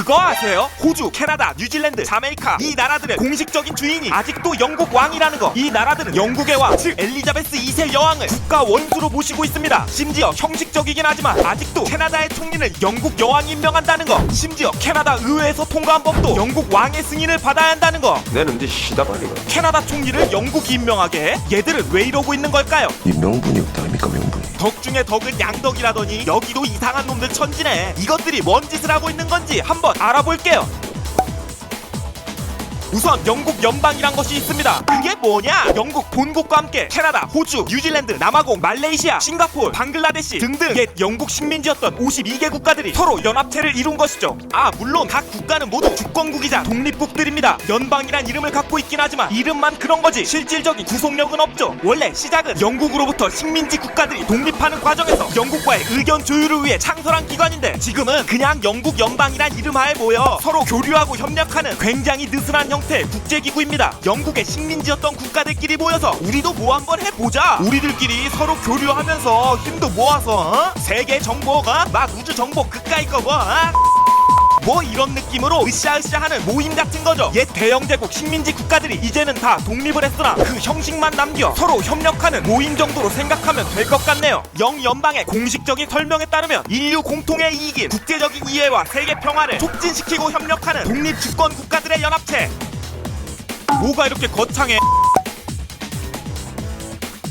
그거 아세요? 호주, 캐나다, 뉴질랜드, 자메이카 이 나라들의 공식적인 주인이 아직도 영국 왕이라는 거. 이 나라들은 영국의 왕, 즉 엘리자베스 2세 여왕을 국가 원수로 모시고 있습니다. 심지어 형식적이긴 하지만 아직도 캐나다의 총리는 영국 여왕이 임명한다는 거. 심지어 캐나다 의회에서 통과한 법도 영국 왕의 승인을 받아야 한다는 거. 내는 이제 시다발이가 캐나다 총리를 영국이 임명하게 해? 얘들은 왜 이러고 있는 걸까요? 이 명분이 없다 아닙니까 명분이 덕 중에 덕은 양덕이라더니 여기도 이상한 놈들 천지네 이것들이 뭔 짓을 하고 있는 건지 한번 알아볼게요 우선 영국 연방이란 것이 있습니다. 그게 뭐냐? 영국 본국과 함께 캐나다, 호주, 뉴질랜드, 남아공, 말레이시아, 싱가포르, 방글라데시 등등 옛 영국 식민지였던 52개 국가들이 서로 연합체를 이룬 것이죠. 아 물론 각 국가는 모두 주권국이자 독립국들입니다. 연방이란 이름을 갖고 있긴 하지만 이름만 그런 거지 실질적인 구속력은 없죠. 원래 시작은 영국으로부터 식민지 국가들이 독립하는 과정에서 영국과의 의견 조율을 위해 창설한 기관인데 지금은 그냥 영국 연방이란 이름 하에 모여 서로 교류하고 협력하는 굉장히 느슨한 형 태의 국제기구입니다. 영국의 식민지였던 국가들끼리 모여서 우리도 뭐 한번 해보자. 우리들끼리 서로 교류하면서 힘도 모아서 어? 세계 정보가 막 우주 정보 그까이 거고 어? 뭐 이런 느낌으로 으쌰으쌰하는 모임 같은 거죠. 옛 대영 제국 식민지 국가들이 이제는 다 독립을 했으나 그 형식만 남겨 서로 협력하는 모임 정도로 생각하면 될 것 같네요. 영 연방의 공식적인 설명에 따르면 인류 공통의 이익인 국제적인 이해와 세계 평화를 촉진시키고 협력하는 독립 주권 국가들의 연합체. 뭐가 이렇게 거창해?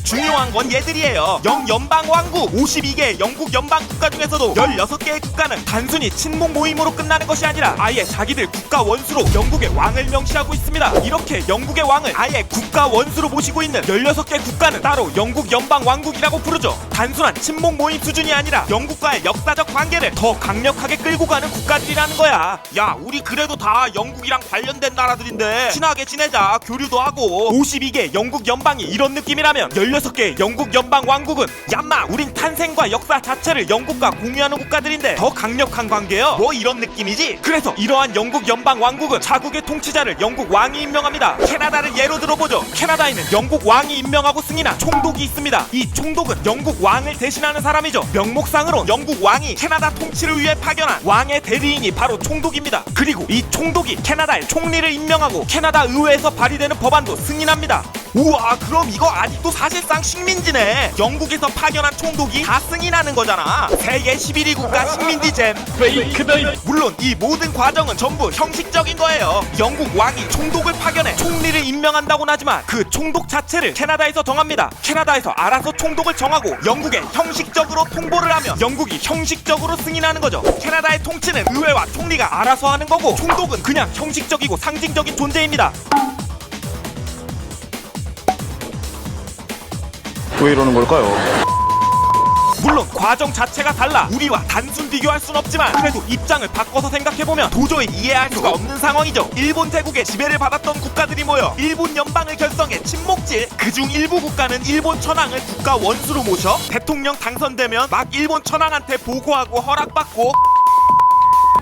중요한 건 얘들이에요. 영연방 왕국 52개 영국 연방 국가 중에서도 16개의 국가는 단순히 친목 모임으로 끝나는 것이 아니라 아예 자기들 국가 원수로 영국의 왕을 명시하고 있습니다. 이렇게 영국의 왕을 아예 국가 원수로 모시고 있는 16개 국가는 따로 영국 연방 왕국이라고 부르죠. 단순한 친목 모임 수준이 아니라 영국과의 역사적 관계를 더 강력하게 끌고 가는 국가들이라는 거야. 야, 우리 그래도 다 영국이랑 관련된 나라들인데 친하게 지내자. 교류도 하고 52개 영국 연방이 이런 느낌이라면 16개 영국 연방 왕국은 얌마 우린 탄생과 역사 자체를 영국과 공유하는 국가들인데 더 강력한 관계요 뭐 이런 느낌이지? 그래서 이러한 영국 연방 왕국은 자국의 통치자를 영국 왕이 임명합니다. 캐나다를 예로 들어보죠. 캐나다에는 영국 왕이 임명하고 승인한 총독이 있습니다. 이 총독은 영국 왕을 대신하는 사람이죠. 명목상으로 영국 왕이 캐나다 통치를 위해 파견한 왕의 대리인이 바로 총독입니다. 그리고 이 총독이 캐나다의 총리를 임명하고 캐나다 의회에서 발의되는 법안도 승인합니다. 우와 그럼 이거 아직도 사실 상 식민지네. 영국에서 파견한 총독이 다 승인하는 거잖아. 세계 11위 국가 식민지 잼. 물론 이 모든 과정은 전부 형식적인 거예요. 영국 왕이 총독을 파견해 총리를 임명한다고는 하지만 그 총독 자체를 캐나다에서 정합니다. 캐나다에서 알아서 총독을 정하고 영국에 형식적으로 통보를 하면 영국이 형식적으로 승인하는 거죠. 캐나다의 통치는 의회와 총리가 알아서 하는 거고 총독은 그냥 형식적이고 상징적인 존재입니다 왜 이러는 걸까요? 물론 과정 자체가 달라 우리와 단순 비교할 순 없지만 그래도 입장을 바꿔서 생각해보면 도저히 이해할 수가 없는 상황이죠 일본 제국의 지배를 받았던 국가들이 모여 일본 연방을 결성해 침묵질 그중 일부 국가는 일본 천황을 국가 원수로 모셔 대통령 당선되면 막 일본 천황한테 보고하고 허락받고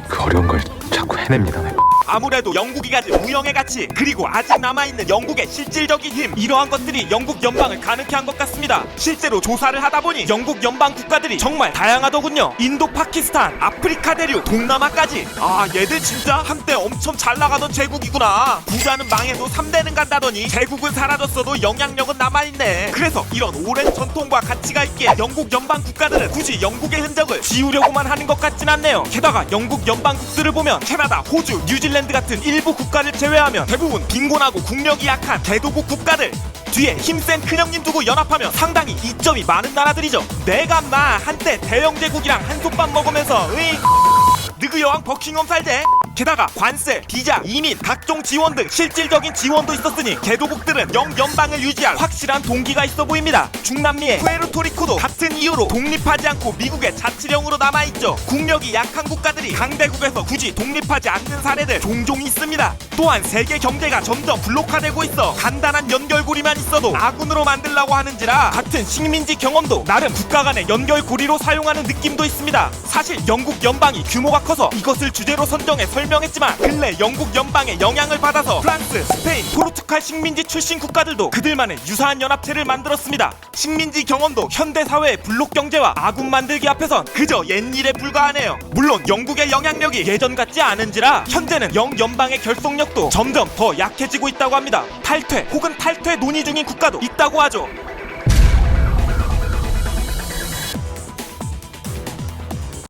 그 어려운 걸 자꾸 해냅니다. 아무래도 영국이 가진 무형의 가치 그리고 아직 남아있는 영국의 실질적인 힘 이러한 것들이 영국 연방을 가능케 한 것 같습니다. 실제로 조사를 하다 보니 영국 연방 국가들이 정말 다양하더군요. 인도 파키스탄 아프리카 대륙 동남아까지. 아 얘들 진짜 한때 엄청 잘 나가던 제국이구나. 부자는 망해도 3대는 간다더니 제국은 사라졌어도 영향력은 남아있네. 그래서 이런 오랜 전통과 가치가 있기에 영국 연방 국가들은 굳이 영국의 흔적을 지우려고만 하는 것 같진 않네요. 게다가 영국 연방국들을 보면 캐나다, 호주, 뉴질랜드 같은 일부 국가를 제외하면 대부분 빈곤하고 국력이 약한 개도국 국가들. 뒤에 힘센 큰형님 두고 연합하면 상당히 이점이 많은 나라들이죠. 내가 마 한때 대영제국이랑 한솥밥 먹으면서 으이 느그 여왕 버킹엄 살제 게다가 관세, 비자, 이민, 각종 지원 등 실질적인 지원도 있었으니 개도국들은 영연방을 유지할 확실한 동기가 있어 보입니다. 중남미의 푸에르토리코도 같은 이유로 독립하지 않고 미국의 자치령으로 남아있죠. 국력이 약한 국가들이 강대국에서 굳이 독립하지 않는 사례들 종종 있습니다. 또한 세계 경제가 점점 블록화되고 있어 간단한 연결고리만 있어도 아군으로 만들라고 하는지라 같은 식민지 경험도 나름 국가 간의 연결고리로 사용하는 느낌도 있습니다. 사실 영국 연방이 규모가 커서 이것을 주제로 선정해 설명 설명했지만 근래 영국 연방의 영향을 받아서 프랑스, 스페인, 포르투갈 식민지 출신 국가들도 그들만의 유사한 연합체를 만들었습니다. 식민지 경험도 현대 사회의 블록 경제와 아군 만들기 앞에선 그저 옛일에 불과하네요. 물론 영국의 영향력이 예전 같지 않은지라 현재는 영 연방의 결속력도 점점 더 약해지고 있다고 합니다. 탈퇴 혹은 탈퇴 논의 중인 국가도 있다고 하죠.